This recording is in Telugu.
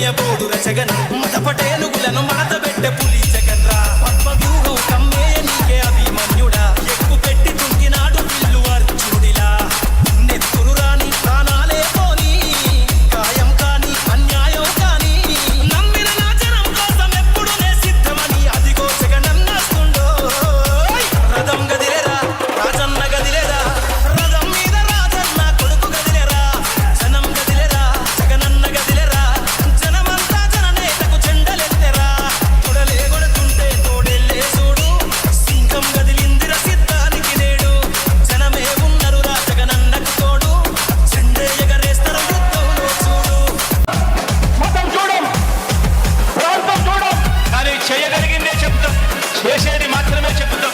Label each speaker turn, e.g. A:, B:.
A: చేయబోదు రచగను. మతపటే
B: చేసేది మాత్రమే చెప్తాం